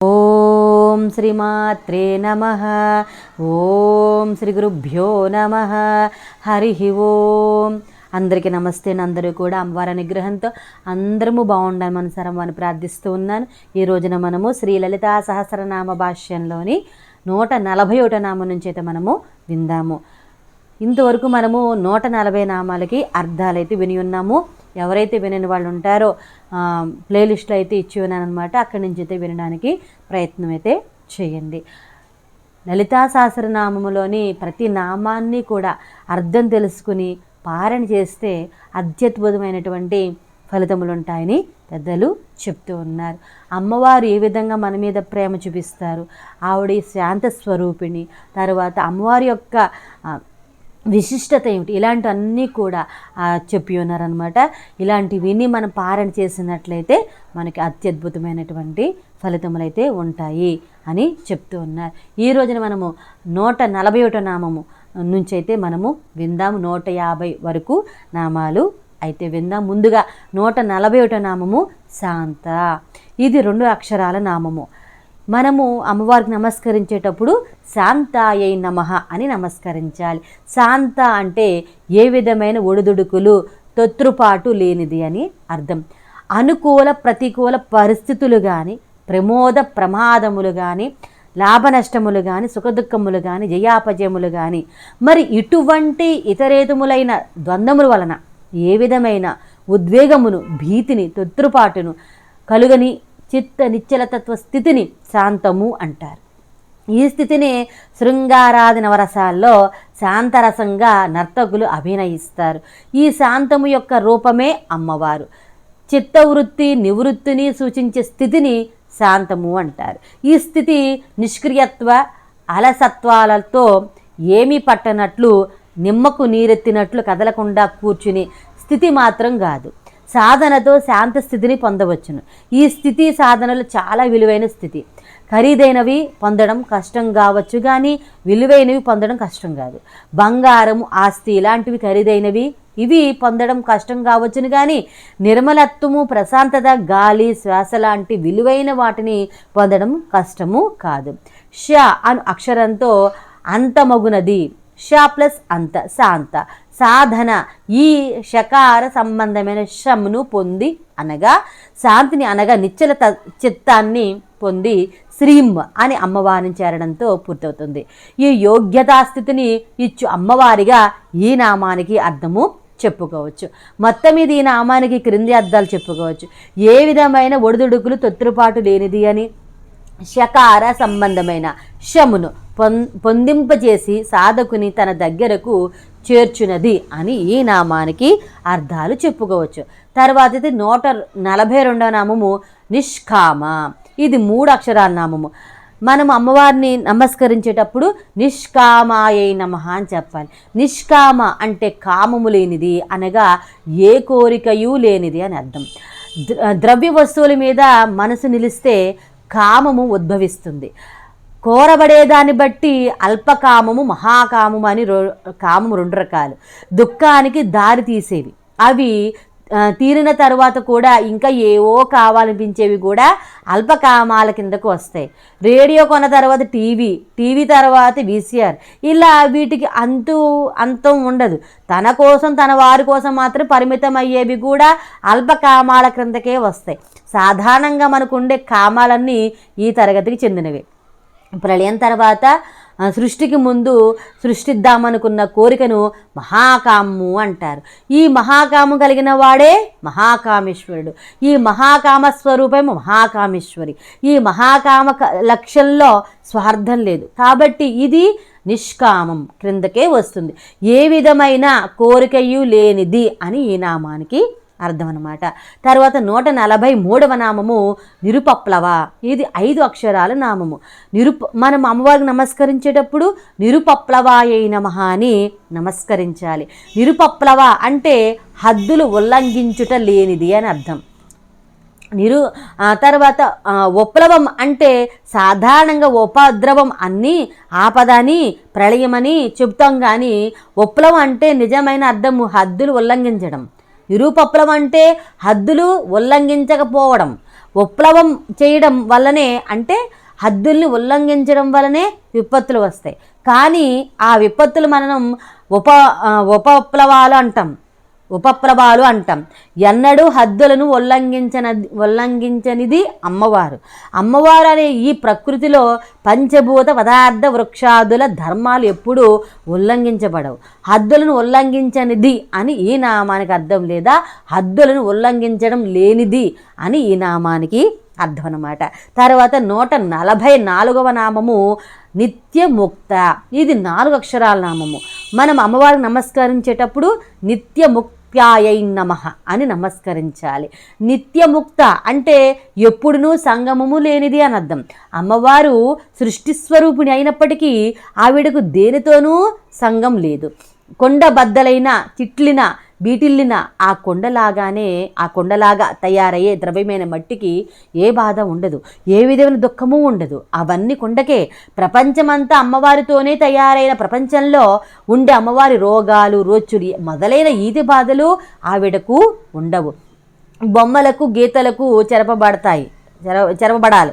ఓం శ్రీమాత్రే నమ. ఓం శ్రీ గురుభ్యో నమ. హరి ఓం. అందరికీ నమస్తే అందరూ కూడా అమ్మవారి అనుగ్రహంతో అందరము బాగుండాలి మనసారం అని ప్రార్థిస్తూ ఉన్నాను. ఈ రోజున మనము శ్రీ లలితా సహస్రనామ భాష్యంలోని నూట నలభై ఒకటో నామం నుంచి అయితే మనము విందాము. ఇంతవరకు మనము నూట నలభై నామాలకి అర్థాలైతే విని ఉన్నాము. ఎవరైతే వినని వాళ్ళు ఉంటారో ప్లేలిస్ట్లో అయితే ఇచ్చి ఉన్నానమాట అక్కడి నుంచి అయితే వినడానికి ప్రయత్నం అయితే చేయండి. లలితా సహస్రనామములోని ప్రతి నామాన్ని కూడా అర్థం తెలుసుకుని పారణ చేస్తే అత్యద్భుతమైనటువంటి ఫలితములు ఉంటాయని పెద్దలు చెప్తూ ఉన్నారు. అమ్మవారు ఏ విధంగా మన మీద ప్రేమ చూపిస్తారు? ఆవిడ శాంత స్వరూపిణి. తర్వాత అమ్మవారి యొక్క విశిష్టత ఏమిటి? ఇలాంటివన్నీ కూడా చెప్పి ఉన్నారనమాట ఇలాంటివన్నీ మనం పారణ చేసినట్లయితే మనకి అత్యద్భుతమైనటువంటి ఫలితములు అయితే ఉంటాయి అని చెప్తూ ఉన్నారు. ఈ రోజున మనము నూట నలభై ఒకటో నామము నుంచి అయితే మనము విందాము నూట యాభై వరకు నామాలు అయితే విందాం. ముందుగా నూట నలభై ఒకటో నామము శాంత. ఇది రెండు అక్షరాల నామము. మనము అమ్మవారికి నమస్కరించేటప్పుడు శాంతాయై నమః అని నమస్కరించాలి. శాంత అంటే ఏ విధమైన ఒడిదుడుకులు తొత్రుపాటు లేనిది అని అర్థం. అనుకూల ప్రతికూల పరిస్థితులు కానీ ప్రమోద ప్రమాదములు కానీ లాభ నష్టములు కానీ సుఖదుఖములు కానీ జయాపజయములు కానీ మరి ఇటువంటి ఇతరేతములైన ద్వంద్వముల వలన ఏ విధమైన ఉద్వేగమును భీతిని తొత్రుపాటును కలుగని చిత్త నిశ్చలతత్వ స్థితిని శాంతము అంటారు. ఈ స్థితిని శృంగారాది నవరసాల్లో శాంతరసంగా నర్తకులు అభినయిస్తారు. ఈ శాంతము యొక్క రూపమే అమ్మవారు. చిత్తవృత్తి నివృత్తిని సూచించే స్థితిని శాంతము అంటారు. ఈ స్థితి నిష్క్రియత్వ అలసత్వాలతో ఏమీ పట్టనట్లు నిమ్మకు నీరెత్తినట్లు కదలకుండా కూర్చుని స్థితి మాత్రం కాదు. సాధనతో శాంత స్థితిని పొందవచ్చును. ఈ స్థితి సాధనలు చాలా విలువైన స్థితి. ఖరీదైనవి పొందడం కష్టం కావచ్చు కానీ విలువైనవి పొందడం కష్టం కాదు. బంగారం ఆస్తి ఇలాంటివి ఖరీదైనవి ఇవి పొందడం కష్టం కావచ్చును కానీ నిర్మలత్వము ప్రశాంతత గాలి శ్వాస లాంటి విలువైన వాటిని పొందడం కష్టము కాదు. ష అను అక్షరంతో అంతమగునది. ష ప్లస్ అంత శాంత. సాధన ఈ షకార సంబంధమైన షమ్ను పొంది అనగా శాంతిని అనగా నిశ్చల చిత్తాన్ని పొంది శ్రీం అని అమ్మవారిని చేరడంతో పూర్తవుతుంది. ఈ యోగ్యతా స్థితిని ఇచ్చు అమ్మవారిగా ఈ నామానికి అర్థము చెప్పుకోవచ్చు. మొత్తం ఇది ఈ నామానికి క్రింది అర్థాలు చెప్పుకోవచ్చు. ఏ విధమైన ఒడిదుడుకులు తొత్తురుపాటు లేనిది అని శకార సంబంధమైన శమును పొం పొందింపజేసి సాధకుని తన దగ్గరకు చేర్చునది అని ఈ నామానికి అర్థాలు చెప్పుకోవచ్చు. తర్వాత ఇది నూట నలభై రెండవ నామము నిష్కామ. ఇది మూడు అక్షరాల నామము. మనం అమ్మవారిని నమస్కరించేటప్పుడు నిష్కామాయై నమ అని చెప్పాలి. నిష్కామ అంటే కామము లేనిది అనగా ఏ కోరికయు లేనిది అని అర్థం. ద్రవ్య వస్తువుల మీద మనసు నిలిస్తే కామము ఉద్భవిస్తుంది. కోరబడేదాన్ని బట్టి అల్పకామము మహాకామము అని రో కామము రెండు రకాలు. దుఃఖానికి దారి తీసేవి. అవి తీరిన తర్వాత కూడా ఇంకా ఏవో కావాలనిపించేవి కూడా అల్పకామాల కిందకు వస్తాయి. రేడియో కొన్న తర్వాత టీవీ టీవీ తర్వాత వీసీఆర్. ఇలా వీటికి అంతు అంతం ఉండదు. తన కోసం తన వారి కోసం మాత్రం పరిమితం అయ్యేవి కూడా అల్పకామాల క్రిందకే వస్తాయి. సాధారణంగా మనకు ఉండే కామాలన్నీ ఈ తరగతికి చెందినవి. ప్రళయం తర్వాత సృష్టికి ముందు సృష్టిద్దామనుకున్న కోరికను మహాకాము అంటారు. ఈ మహాకాము కలిగిన వాడే మహాకామేశ్వరుడు. ఈ మహాకామ స్వరూపం మహాకామేశ్వరి. ఈ మహాకామ లక్ష్యంలో స్వార్థం లేదు. కాబట్టి ఇది నిష్కామం క్రిందకే వస్తుంది. ఏ విధమైన కోరికయు లేనిది అని ఈ నామానికి అర్థం అనమాట తర్వాత నూట నలభై మూడవ నామము నిరుపప్లవ. ఇది ఐదు అక్షరాల నామము. నిరుప మనం అమ్మవారికి నమస్కరించేటప్పుడు నిరుపప్లవాయ నమః అని నమస్కరించాలి. నిరుపప్లవ అంటే హద్దులు ఉల్లంఘించుట లేనిది అని అర్థం. నిరు తర్వాత ఆ, అంటే సాధారణంగా ఉపద్రవం అన్నీ ఆపదని ప్రళయమని చెప్తాం కానీ విప్లవం అంటే నిజమైన అర్థము హద్దులు ఉల్లంఘించడం. నిరూపప్లం అంటే హద్దులు ఉల్లంఘించకపోవడం. ఉప్లవం చేయడం వల్లనే అంటే హద్దుల్ని ఉల్లంఘించడం వల్లనే విపత్తులు వస్తాయి. కానీ ఆ విపత్తులు మనం ఉప ఉపప్లవాలు అంటాం. ఉపప్రభాలు అంటాం. ఎన్నడూ హద్దులను ఉల్లంఘించిన ఉల్లంఘించనిది అమ్మవారు. అమ్మవారు అనే ఈ ప్రకృతిలో పంచభూత పదార్థ వృక్షాదుల ధర్మాలు ఎప్పుడూ ఉల్లంఘించబడవు. హద్దులను ఉల్లంఘించనిది అని ఈ నామానికి అర్థం లేదా? హద్దులను ఉల్లంఘించడం లేనిది అని ఈ నామానికి అర్థం అన్నమాట. తర్వాత నూట నలభై నాలుగవ నామము నిత్యముక్త. ఇది నాలుగు అక్షరాల నామము. మనం అమ్మవారికి నమస్కరించేటప్పుడు నిత్యముక్త్యాయై నమ అని నమస్కరించాలి. నిత్యముక్త అంటే ఎప్పుడునూ సంగమము లేనిది అని అర్థం. అమ్మవారు సృష్టి స్వరూపిణి అయినప్పటికీ ఆవిడకు దేనితోనూ సంగం లేదు. కొండ బద్దలైన చిట్లిన బీటిల్లిన ఆ కొండలాగానే ఆ కొండలాగా తయారయ్యే ద్రవ్యమైన మట్టికి ఏ బాధ ఉండదు. ఏ విధమైన దుఃఖము ఉండదు. అవన్నీ కొండకే. ప్రపంచమంతా అమ్మవారితోనే తయారైన ప్రపంచంలో ఉండే అమ్మవారి రోగాలు రోచులు మొదలైన ఈతి బాధలు ఆవిడకు ఉండవు. బొమ్మలకు గీతలకు చెరపబడతాయి. చెర చెరపబడాలి.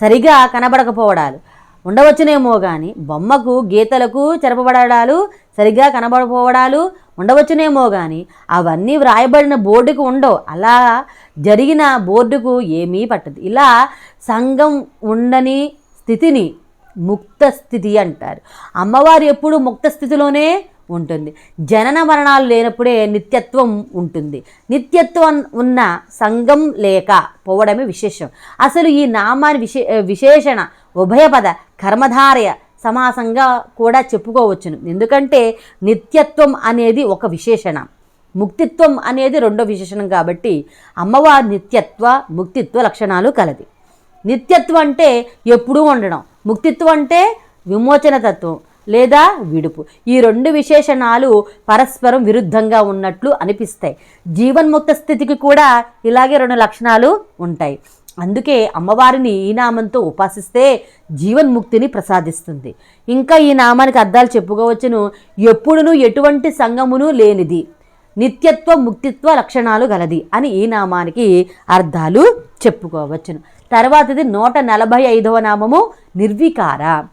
సరిగా కనబడకపోవడాలు. ఉండవచ్చునేమో కానీ బొమ్మకు గీతలకు చెరపబడాలు సరిగ్గా కనబడపోవడాలు ఉండవచ్చునేమో కానీ అవన్నీ వ్రాయబడిన బోర్డుకు ఉండవు అలా జరిగిన బోర్డుకు ఏమీ పట్టదు. ఇలా సంఘం ఉండని స్థితిని ముక్త స్థితి అంటారు. అమ్మవారు ఎప్పుడు ముక్త స్థితిలోనే ఉంటుంది. జనన మరణాలు లేనప్పుడే నిత్యత్వం ఉంటుంది. నిత్యత్వం ఉన్న సంఘం లేక పోవడమే విశేషం. అసలు ఈ నామాన్ని విశే విశేషణ ఉభయపద కర్మధారయ సమాసంగా కూడా చెప్పుకోవచ్చును. ఎందుకంటే నిత్యత్వం అనేది ఒక విశేషణ. ముక్తిత్వం అనేది రెండో విశేషణం కాబట్టి అమ్మవారి నిత్యత్వ ముక్తిత్వ లక్షణాలు కలది. నిత్యత్వం అంటే ఎప్పుడూ ఉండడం. ముక్తిత్వం అంటే విమోచన తత్వం లేదా విడుపు. ఈ రెండు విశేషణాలు పరస్పరం విరుద్ధంగా ఉన్నట్లు అనిపిస్తాయి. జీవన్ముక్త స్థితికి కూడా ఇలాగే రెండు లక్షణాలు ఉంటాయి. అందుకే అమ్మవారిని ఈ నామంతో ఉపాసిస్తే జీవన్ముక్తిని ప్రసాదిస్తుంది. ఇంకా ఈ నామానికి అర్థాలు చెప్పుకోవచ్చును ఎప్పుడునూ ఎటువంటి సంగమును లేనిది నిత్యత్వ ముక్తిత్వ లక్షణాలు గలది అని ఈ నామానికి అర్థాలు చెప్పుకోవచ్చును. తర్వాతది నూట నలభై ఐదవ నామము నిర్వికార.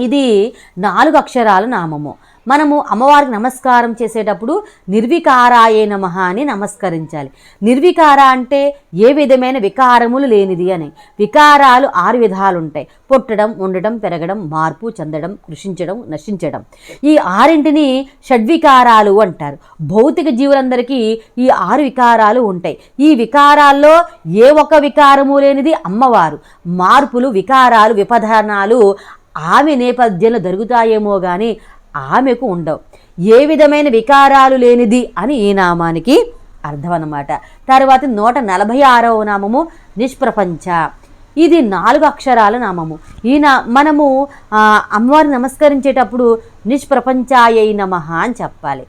ఇది నాలుగు అక్షరాల నామము. మనము అమ్మవారికి నమస్కారం చేసేటప్పుడు నిర్వికారాయే నమ అని నమస్కరించాలి. నిర్వికార అంటే ఏ విధమైన వికారములు లేనిది అని. వికారాలు ఆరు విధాలు ఉంటాయి పుట్టడం ఉండడం పెరగడం మార్పు చెందడం కృషించడం నశించడం. ఈ ఆరింటిని షడ్వికారాలు అంటారు. భౌతిక జీవులందరికీ ఈ ఆరు వికారాలు ఉంటాయి. ఈ వికారాల్లో ఏ ఒక్క వికారము లేనిది అమ్మవారు. మార్పులు వికారాలు విపధానాలు ఆమె నేపథ్యంలో జరుగుతాయేమో కానీ ఆమెకు ఉండవు. ఏ విధమైన వికారాలు లేనిది అని ఈ నామానికి అర్థం అనమాట తర్వాత నూట నలభై ఆరవ నామము నిష్ప్రపంచ. ఇది నాలుగు అక్షరాల నామము. ఈ నా మనము అమ్మవారి నమస్కరించేటప్పుడు నిష్ప్రపంచాయై నమ అని చెప్పాలి.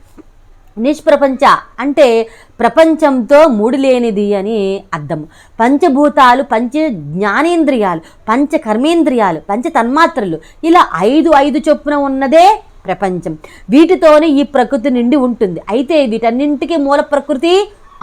నిష్ప్రపంచ అంటే ప్రపంచంతో ముడిలేనిది అని అర్థం. పంచభూతాలు పంచ జ్ఞానేంద్రియాలు పంచ కర్మేంద్రియాలు పంచ తన్మాత్రలు ఇలా ఐదు ఐదు చొప్పున ఉన్నదే ప్రపంచం. వీటితోనే ఈ ప్రకృతి నిండి ఉంటుంది. అయితే వీటన్నింటికి మూల ప్రకృతి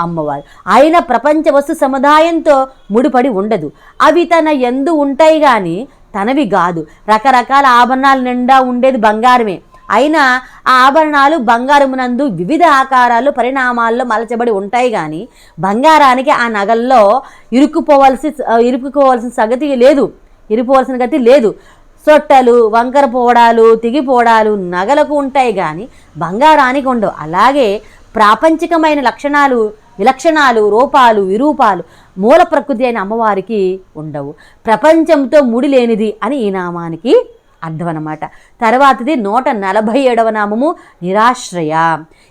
అమ్మవారు. ఆయన ప్రపంచ వస్తు సముదాయంతో ముడిపడి ఉండదు. అవి తన ఎందు ఉంటాయి కానీ తనవి కాదు. రకరకాల ఆభరణాల నిండా ఉండేది బంగారమే. అయినా ఆ ఆభరణాలు బంగారమునందు వివిధ ఆకారాలు పరిణామాల్లో మలచబడి ఉంటాయి కానీ బంగారానికి ఆ నగల్లో ఇరుక్కుపోవలసి ఇరుక్కుపోవలసిన సగతి లేదు. ఇరుకోవాల్సిన గతి లేదు. సొట్టలు వంకర పోడాలు తిగిపోడాలు నగలకు ఉంటాయి కానీ బంగారానికి ఉండవు. అలాగే ప్రాపంచికమైన లక్షణాలు విలక్షణాలు రూపాలు విరూపాలు మూల ప్రకృతి అయిన అమ్మవారికి ఉండవు. ప్రపంచంతో ముడి లేనిది అని ఈ నామానికి అర్థం అనమాట తర్వాతది నూట నలభై ఏడవ నామము నిరాశ్రయ.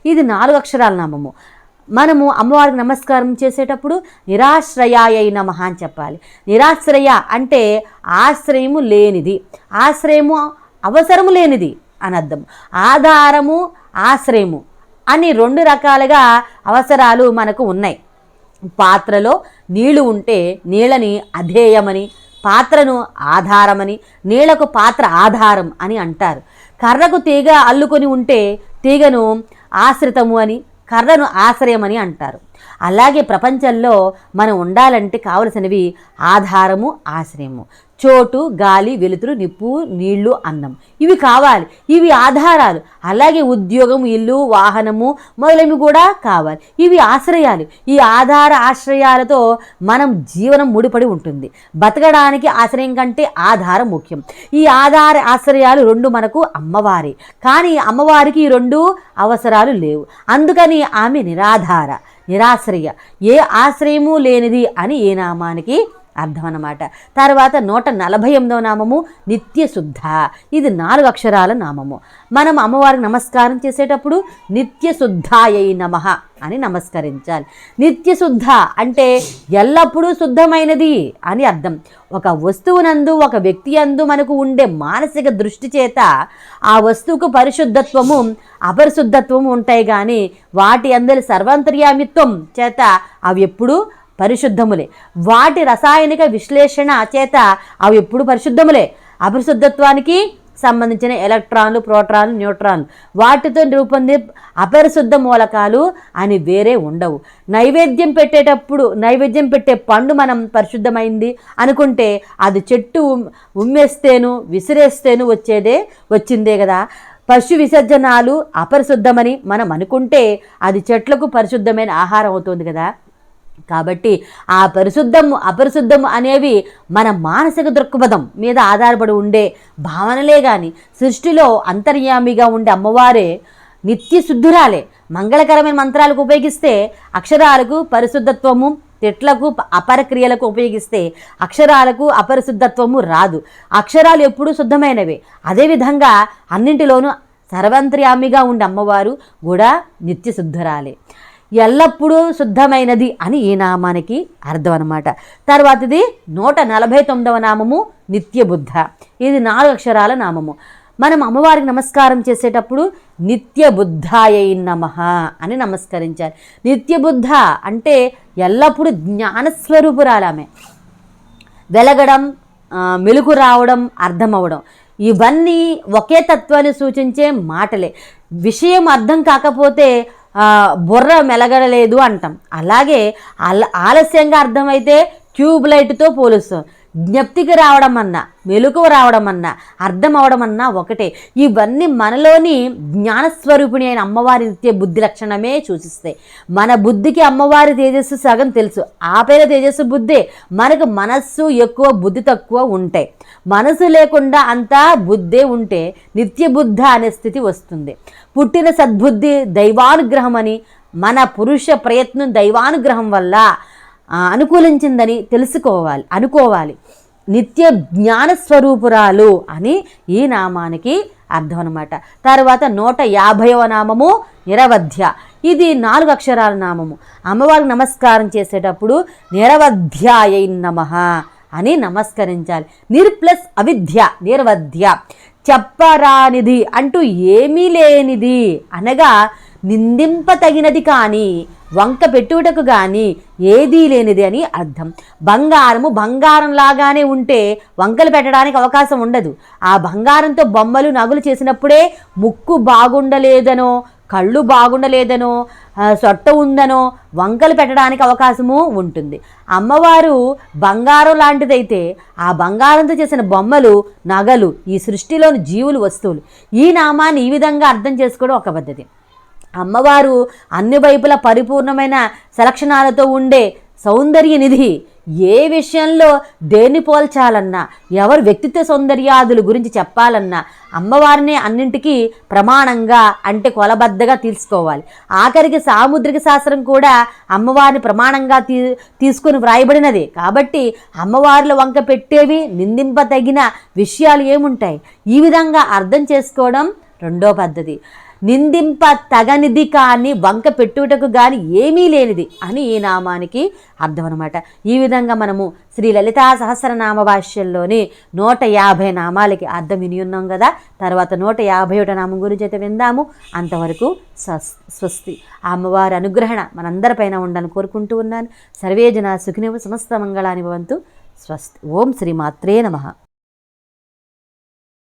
ఇది నాలుగు అక్షరాల నామము. మనము అమ్మవారికి నమస్కారం చేసేటప్పుడు నిరాశ్రయాయ నమ అని చెప్పాలి. నిరాశ్రయ అంటే ఆశ్రయము లేనిది. ఆశ్రయము అవసరము లేనిది అని అర్థం. ఆధారము ఆశ్రయము అని రెండు రకాలుగా అవసరాలు మనకు ఉన్నాయి. పాత్రలో నీళ్ళు ఉంటే నీళ్ళని అధేయమని పాత్రను ఆధారమని నీళ్ళకు పాత్ర ఆధారం అని అంటారు. కర్రకు తీగ అల్లుకొని ఉంటే తీగను ఆశ్రితము అని కర్రను ఆశ్రయమని అంటారు. అలాగే ప్రపంచంలో మనం ఉండాలంటే కావలసినవి ఆధారము ఆశ్రయము. చోటు గాలి వెలుతురు నిప్పు నీళ్ళు అన్నం. ఇవి కావాలి. ఇవి ఆధారాలు. అలాగే ఉద్యోగం ఇల్లు వాహనము మొదలైనవి కూడా కావాలి. ఇవి ఆశ్రయాలు. ఈ ఆధార ఆశ్రయాలతో మనం జీవనం ముడిపడి ఉంటుంది. బతకడానికి ఆశ్రయం కంటే ఆధారం ముఖ్యం. ఈ ఆధార ఆశ్రయాలు రెండు మనకు అమ్మవారి. కానీ అమ్మవారికి ఈ రెండు అవసరాలు లేవు. అందుకని ఆమె నిరాధార నిరాశ్రయ. ఏ ఆశ్రయము లేనిది అని ఏ నామానికి అర్థం అన్నమాట. తర్వాత నూట నలభై ఎనిమిదవ నామము నిత్యశుద్ధ ఇది నాలుగు అక్షరాల నామము. మనం అమ్మవారికి నమస్కారం చేసేటప్పుడు నిత్యశుద్ధాయై నమ అని నమస్కరించాలి. నిత్యశుద్ధ అంటే ఎల్లప్పుడూ శుద్ధమైనది అని అర్థం. ఒక వస్తువునందు ఒక వ్యక్తి అందు మనకు ఉండే మానసిక దృష్టి చేత ఆ వస్తువుకు పరిశుద్ధత్వము అపరిశుద్ధత్వము ఉంటాయి కానీ వాటి అందరి సర్వాంతర్యామిత్వం చేత అవి ఎప్పుడూ పరిశుద్ధములే. వాటి రసాయనిక విశ్లేషణ చేత అవి ఎప్పుడు పరిశుద్ధములే? అపరిశుద్ధత్వానికి సంబంధించిన ఎలక్ట్రాన్లు ప్రోటాన్లు న్యూట్రాన్లు. వాటితో రూపొంది అపరిశుద్ధ మూలకాలు అని వేరే ఉండవు. నైవేద్యం పెట్టేటప్పుడు నైవేద్యం పెట్టే పండు మనం పరిశుద్ధమైంది అనుకుంటే అది చెట్టు ఉమ్- ఉమ్మేస్తేను విసిరేస్తేను వచ్చేదే వచ్చిందే కదా. పశు విసర్జనాలు అపరిశుద్ధమని మనం అనుకుంటే అది చెట్లకు పరిశుద్ధమైన ఆహారం అవుతుంది కదా. కాబట్టి ఆ పరిశుద్ధము అపరిశుద్ధము అనేవి మన మానసిక దృక్పథం మీద ఆధారపడి ఉండే భావనలే కానీ సృష్టిలో అంతర్యామిగా ఉండే అమ్మవారే నిత్య శుద్ధురాలే. మంగళకరమైన మంత్రాలకు ఉపయోగిస్తే అక్షరాలకు పరిశుద్ధత్వము తిట్లకు అపరక్రియలకు ఉపయోగిస్తే అక్షరాలకు అపరిశుద్ధత్వము రాదు. అక్షరాలు ఎప్పుడూ శుద్ధమైనవి. అదేవిధంగా అన్నింటిలోనూ సర్వంతర్యామిగా ఉండే అమ్మవారు కూడా నిత్యశుద్ధురాలే ఎల్లప్పుడూ శుద్ధమైనది అని ఈ నామానికి అర్థం అనమాట తర్వాతది నూట నలభై తొమ్మిదవ నామము నిత్యబుద్ధ ఇది నాలుగు అక్షరాల నామము. మనం అమ్మవారికి నమస్కారం చేసేటప్పుడు నిత్యబుద్ధాయై నమ అని నమస్కరించాలి. నిత్యబుద్ధ అంటే ఎల్లప్పుడూ జ్ఞానస్వరూపురాలామె. వెలగడం మెలుకు రావడం అర్థమవడం ఇవన్నీ ఒకే తత్వాన్ని సూచించే మాటలే. విషయం అర్థం కాకపోతే బుర్ర మెలగడలేదు అంటాం. అలాగే అల్ ఆలస్యంగా అర్థమైతే ట్యూబ్ లైట్తో పోలుస్తాం. జ్ఞప్తికి రావడం అన్నా మెలకువ రావడం అన్నా అర్థం అవడం అన్నా ఒకటే. ఇవన్నీ మనలోని జ్ఞానస్వరూపిణి అయిన అమ్మవారి నిత్య బుద్ధి లక్షణమే సూచిస్తాయి. మన బుద్ధికి అమ్మవారి తేజస్సు సగం తెలుసు. ఆ పేరు తేజస్సు బుద్ధే. మనకు మనస్సు ఎక్కువ బుద్ధి తక్కువ ఉంటాయి మనసు లేకుండా అంతా బుద్ధే ఉంటే నిత్య బుద్ధ అనే స్థితి వస్తుంది. పుట్టిన సద్బుద్ధి దైవానుగ్రహం అని మన పురుష ప్రయత్నం దైవానుగ్రహం వల్ల అనుకూలించిందని తెలుసుకోవాలి అనుకోవాలి. నిత్య జ్ఞాన స్వరూపురాలు అని ఈ నామానికి అర్థం అనమాట తర్వాత నూట యాభైవ నామము నిరవధ్య. ఇది నాలుగు అక్షరాల నామము. అమ్మవారికి నమస్కారం చేసేటప్పుడు నిరవధ్యాయ నమ అని నమస్కరించాలి. నిర్ ప్లస్ అవిద్య నిర్వధ్య. చెప్పరానిది అంటూ ఏమీ లేనిది అనగా నిందింపతగినది కానీ వంక పెట్టుటకు కానీ ఏదీ లేనిది అని అర్థం. బంగారము బంగారం లాగానే ఉంటే వంకలు పెట్టడానికి అవకాశం ఉండదు. ఆ బంగారంతో బొమ్మలు నగులు చేసినప్పుడే ముక్కు బాగుండలేదనో కళ్ళు బాగుండలేదనో సొట్ట ఉందనో వంకలు పెట్టడానికి అవకాశము ఉంటుంది. అమ్మవారు బంగారం లాంటిదైతే ఆ బంగారంతో చేసిన బొమ్మలు నగలు ఈ సృష్టిలోని జీవులు వస్తువులు. ఈ నామాన్ని ఈ విధంగా అర్థం చేసుకోవడం ఒక పద్ధతి. అమ్మవారు అన్ని వైపుల పరిపూర్ణమైన సలక్షణాలతో ఉండే సౌందర్య నిధి. ఏ విషయంలో దేన్ని పోల్చాలన్నా ఎవరు వ్యక్తిత్వ సౌందర్యాదుల గురించి చెప్పాలన్నా అమ్మవారిని అన్నింటికీ ప్రమాణంగా అంటే కొలబద్దగా తీసుకోవాలి. ఆఖరికి సాముద్రిక శాస్త్రం కూడా అమ్మవారిని ప్రమాణంగా తీ తీసుకుని వ్రాయబడినది. కాబట్టి అమ్మవార్ల వంక పెట్టేవి నిందింపతగిన విషయాలు ఏముంటాయి? ఈ విధంగా అర్థం చేసుకోవడం రెండో పద్ధతి. నిందింప తగనిది కానీ వంక పెట్టుటకు కానీ ఏమీ లేనిది అని ఈ నామానికి అర్థం అనమాట ఈ విధంగా మనము శ్రీ లలితా సహస్రనామ భాష్యంలోని నూట యాభై నామాలకి అర్థం విని ఉన్నాం కదా. తర్వాత నూట యాభై ఒకటి నామం గురించి అయితే విందాము. అంతవరకు స్వస్ స్వస్తి. ఆ అమ్మవారి అనుగ్రహణ మనందరిపైన ఉండాలని కోరుకుంటూ ఉన్నాను. సర్వేజన సుఖినవ సమస్త మంగళాని భవంతు. స్వస్తి. ఓం శ్రీ మాత్రే నమః.